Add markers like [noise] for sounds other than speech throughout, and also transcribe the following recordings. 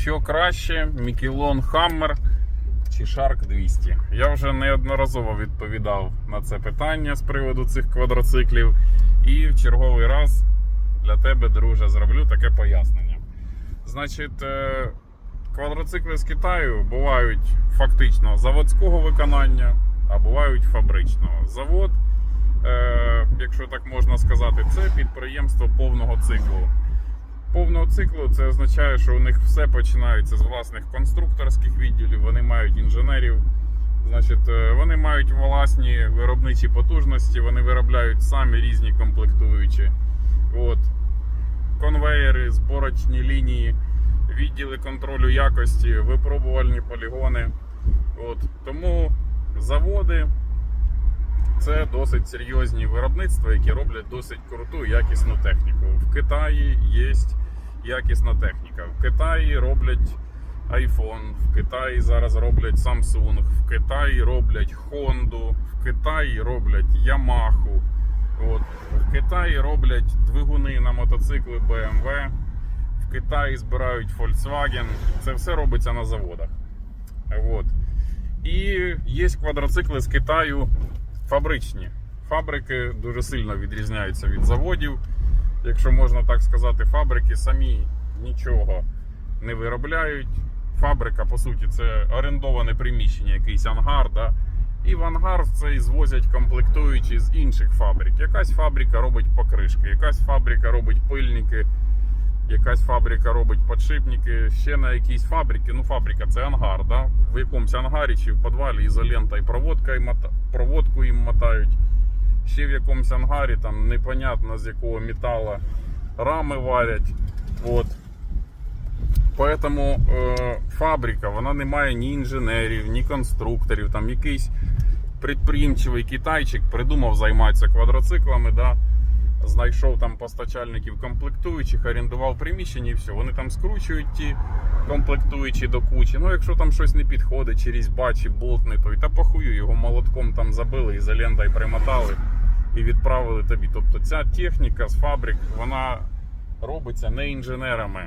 Що краще, Мікелон Хаммер чи Shark 200? Я вже неодноразово відповідав на це питання з приводу цих квадроциклів. І в черговий раз для тебе, друже, зроблю таке пояснення. Значить, е, квадроцикли з Китаю бувають фактично заводського виконання, а бувають фабричного. Завод, е, якщо так можна сказати, це підприємство повного циклу. Повного циклу це означає, що у них все починається з власних конструкторських відділів, вони мають інженерів. Значить, е, вони мають власні виробничі потужності, вони виробляють самі різні комплектуючі. От. Конвеєри, зборочні лінії, відділи контролю якості, випробувальні полігони. От. Тому заводи це досить серйозні виробництва, які роблять досить круту якісну техніку. В Китаї є якісна техніка. В Китаї роблять iPhone, в Китаї зараз роблять Samsung, в Китаї роблять Honda, в Китаї роблять Yamaha. От. В Китаї роблять двигуни на мотоцикли BMW. В Китаї збирають Volkswagen. Це все робиться на заводах. От. І є квадроцикли з Китаю фабричні. Фабрики дуже сильно відрізняються від заводів. Якщо можна так сказати, фабрики самі нічого не виробляють. Фабрика, по суті, це орендоване приміщення, якийсь ангар. Да? І в ангар цей звозять комплектуючі з інших фабрик. Якась фабрика робить покришки, якась фабрика робить пильники, якась фабрика робить подшипники, ще на якійсь фабриці. Ну, фабрика це ангар, да? в якомусь ангарі чи в підвалі ізолента і проводка і мота... проводку їм мотають. Ще в якомусь ангарі, там непонятно з якого металу рами варять. От. Поэтому е, фабрика вона не має ні інженерів, ні конструкторів. Там якийсь підприємчивий китайчик придумав займатися квадроциклами. Да? Знайшов там постачальників комплектуючих, орендував приміщення і все. Вони там скручують ті комплектуючі до кучі. Ну, якщо там щось не підходить, чи різьба, чи болт не той, та похую, його молотком там забили, ізолентою примотали і відправили тобі. Тобто ця техніка з фабрик, вона робиться не інженерами.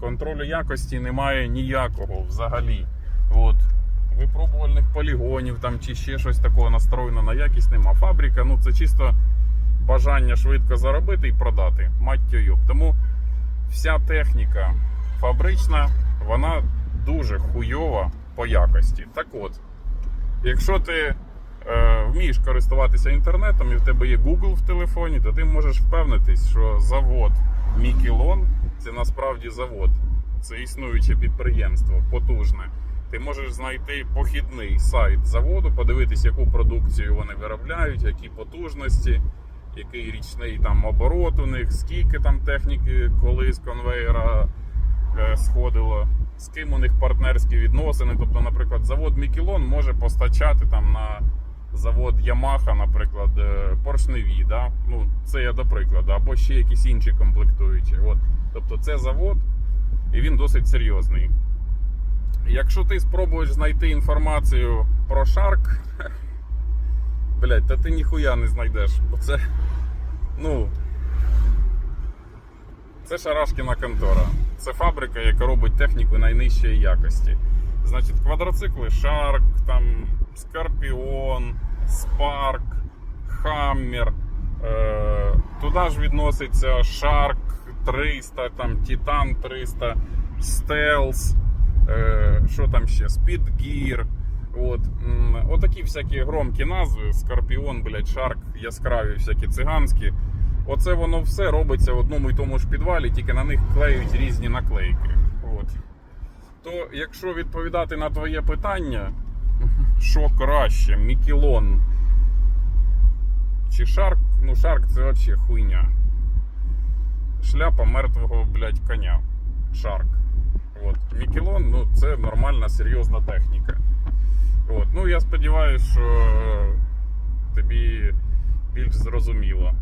Контролю якості немає ніякого взагалі. От. Випробувальних полігонів там чи ще щось такого настроєно на якість нема. Фабрика, ну це чисто бажання швидко заробити і продати. Мать йоб. Тому вся техніка фабрична, вона дуже хуйова по якості. Так от, якщо ти вмієш користуватися інтернетом і в тебе є Google в телефоні, то ти можеш впевнитись, що завод Мікелон це насправді завод, це існуюче підприємство, потужне. Ти можеш знайти похідний сайт заводу, подивитись, яку продукцію вони виробляють, які потужності, який річний там оборот у них, скільки там техніки коли з конвейера е, сходило, з ким у них партнерські відносини. Тобто, наприклад, завод Мікелон може постачати там на завод Yamaha, наприклад, поршневі. Да? Ну, це я до прикладу, або ще якісь інші комплектуючі. От. Тобто це завод, і він досить серйозний. Якщо ти спробуєш знайти інформацію про Shark, [laughs] блять, та ти ніхуя не знайдеш, бо це. Ну. Це Шарашкіна контора. Це фабрика, яка робить техніку найнижчої якості. Значить, квадроцикли Shark, там Скорпіон, Spark, Hammer. Е, туди ж відноситься Shark 300, там Titan 300, Stealth, е, що там ще, Gear. От. Отакі всякі громкі назви, Скорпіон, блядь, Shark, яскраві, всякі циганські. Оце воно все робиться в одному і тому ж підвалі, тільки на них клеють різні наклейки. От. То, якщо відповідати на твоє питання, що краще, Мікелон чи Шарк, ну Шарк це взагалі хуйня. Шляпа мертвого, блядь, коня. Шарк. От. Мікелон, ну це нормальна, серйозна техніка. От. Ну, я сподіваюся, що тобі більш зрозуміло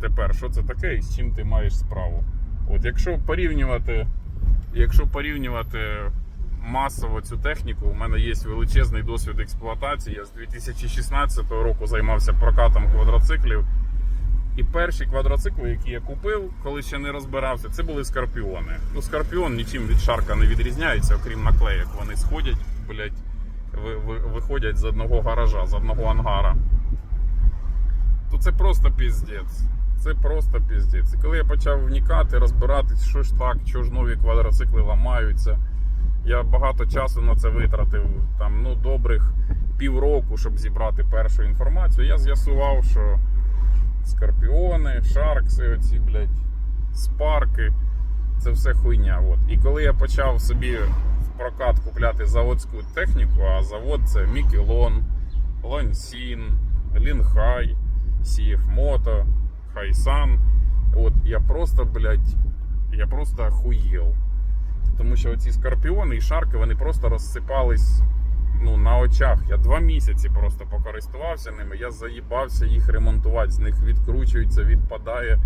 тепер, що це таке і з чим ти маєш справу. От якщо порівнювати, якщо порівнювати масово цю техніку, у мене є величезний досвід експлуатації. Я з 2016 року займався прокатом квадроциклів. І перші квадроцикли, які я купив, коли ще не розбирався, це були скорпіони. Ну, скорпіон нічим від шарка не відрізняється, окрім наклеїк. Вони сходять, блять, ви, ви, виходять з одного гаража, з одного ангара. То це просто піздець. Це просто піздець. І коли я почав вникати, розбиратись, що ж так, що ж нові квадроцикли ламаються. Я багато часу на це витратив, там, ну, добрих півроку, щоб зібрати першу інформацію. Я з'ясував, що скорпіони, шаркси, оці, блядь, спарки. Це все хуйня. От. І коли я почав собі в прокат купляти заводську техніку, а завод це Мікелон, Лансін, Лінхай, Moto, Хайсан. От я просто, блядь, я просто охуєл. Тому що оці скорпіони і шарки вони просто розсипались ну, на очах. Я два місяці просто покористувався ними. Я заїбався їх ремонтувати. З них відкручується, відпадає,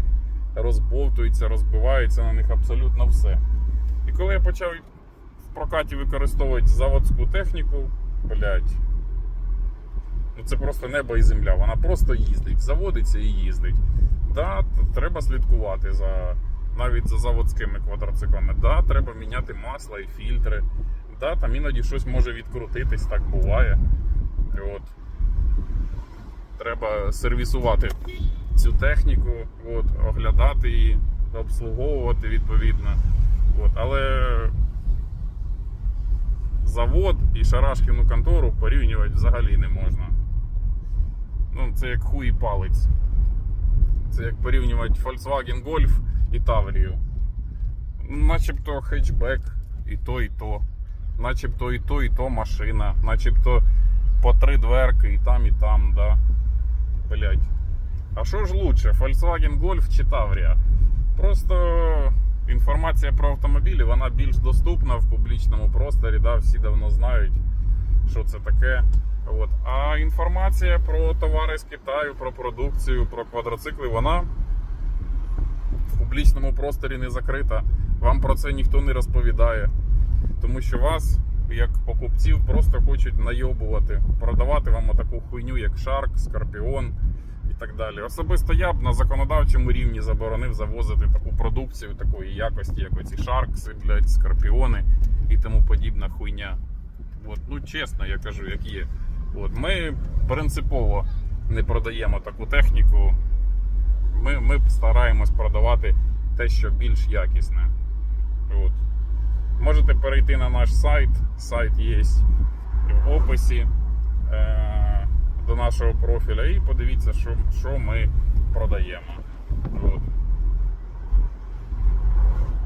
розбовтується, розбивається на них абсолютно все. І коли я почав в прокаті використовувати заводську техніку, блядь, ну це просто небо і земля. Вона просто їздить, заводиться і їздить. Да, треба слідкувати за навіть за заводськими квадроциклами. Да, треба міняти масло і фільтри. Да, там іноді щось може відкрутитись, так буває. От. Треба сервісувати цю техніку, от, оглядати її, обслуговувати відповідно. От. Але завод і Шарашкіну контору порівнювати взагалі не можна. Ну, це як хуй і палець. Це як порівнювати Volkswagen Golf і Таврію. Начебто хетчбек, і то, і то. Начебто і то, і то машина. Начебто по три дверки і там, і там, да. Блять. А що ж лучше, Volkswagen Golf чи Таврія? Просто інформація про автомобілі вона більш доступна в публічному просторі. Да, всі давно знають, що це таке. От. А інформація про товари з Китаю, про продукцію, про квадроцикли, вона публічному просторі не закрита. Вам про це ніхто не розповідає. Тому що вас, як покупців, просто хочуть найобувати, продавати вам таку хуйню, як Shark, Скорпіон і так далі. Особисто я б на законодавчому рівні заборонив завозити таку продукцію такої якості, як оці Шаркси, блядь, Скорпіони і тому подібна хуйня. От, ну чесно, я кажу, як є. От, ми принципово не продаємо таку техніку. Ми, ми стараємось продавати те, що більш якісне. От. Можете перейти на наш сайт. Сайт є в описі е- до нашого профіля і подивіться, що, що ми продаємо. От.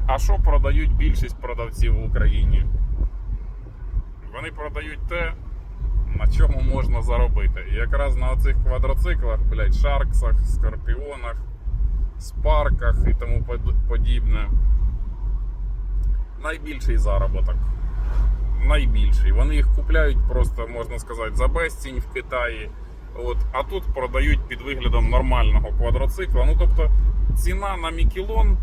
А що продають більшість продавців в Україні? Вони продають те, на чому можна заробити. І якраз на оцих квадроциклах, блядь, шарксах, скорпіонах, спарках і тому подібне. Найбільший заробіток. Найбільший. Вони їх купляють просто, можна сказати, за безцінь в Китаї. От, а тут продають під виглядом нормального квадроцикла. Ну тобто ціна на Мікелон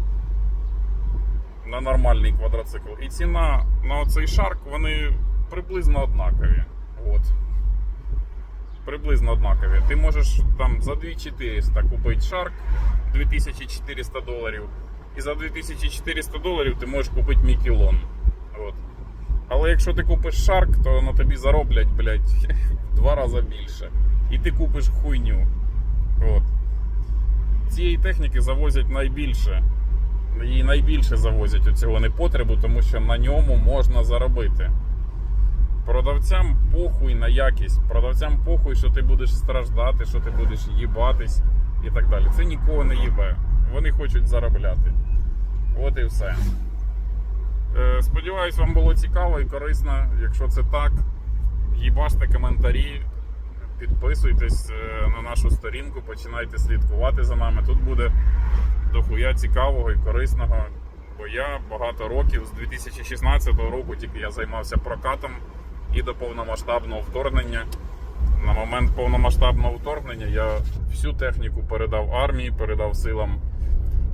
на нормальний квадроцикл і ціна на оцей шарк, вони приблизно однакові. От. Приблизно однакові. Ти можеш там за 2400 купити шарк 2400 доларів. І за 2400 доларів ти можеш купити Мікелон. От. Але якщо ти купиш шарк, то на тобі зароблять, блядь, [laughs] в два рази більше. І ти купиш хуйню. От. Цієї техніки завозять найбільше. Її найбільше завозять у цього непотребу, тому що на ньому можна заробити. Продавцям похуй на якість, продавцям похуй, що ти будеш страждати, що ти будеш їбатись і так далі. Це нікого не їбе. Вони хочуть заробляти. От і все. Е, Сподіваюсь, вам було цікаво і корисно. Якщо це так, їбаште коментарі, підписуйтесь е, на нашу сторінку, починайте слідкувати за нами. Тут буде дохуя цікавого і корисного. Бо я багато років з 2016 року тільки я займався прокатом і до повномасштабного вторгнення. На момент повномасштабного вторгнення я всю техніку передав армії, передав силам,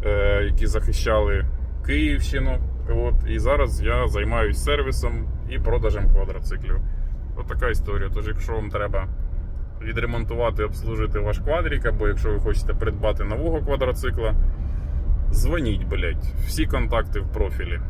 е, які захищали Київщину. От, і зараз я займаюся сервісом і продажем квадроциклів. От така історія. Тож, якщо вам треба відремонтувати, обслужити ваш квадрик, або якщо ви хочете придбати нового квадроцикла, дзвоніть, блять. Всі контакти в профілі.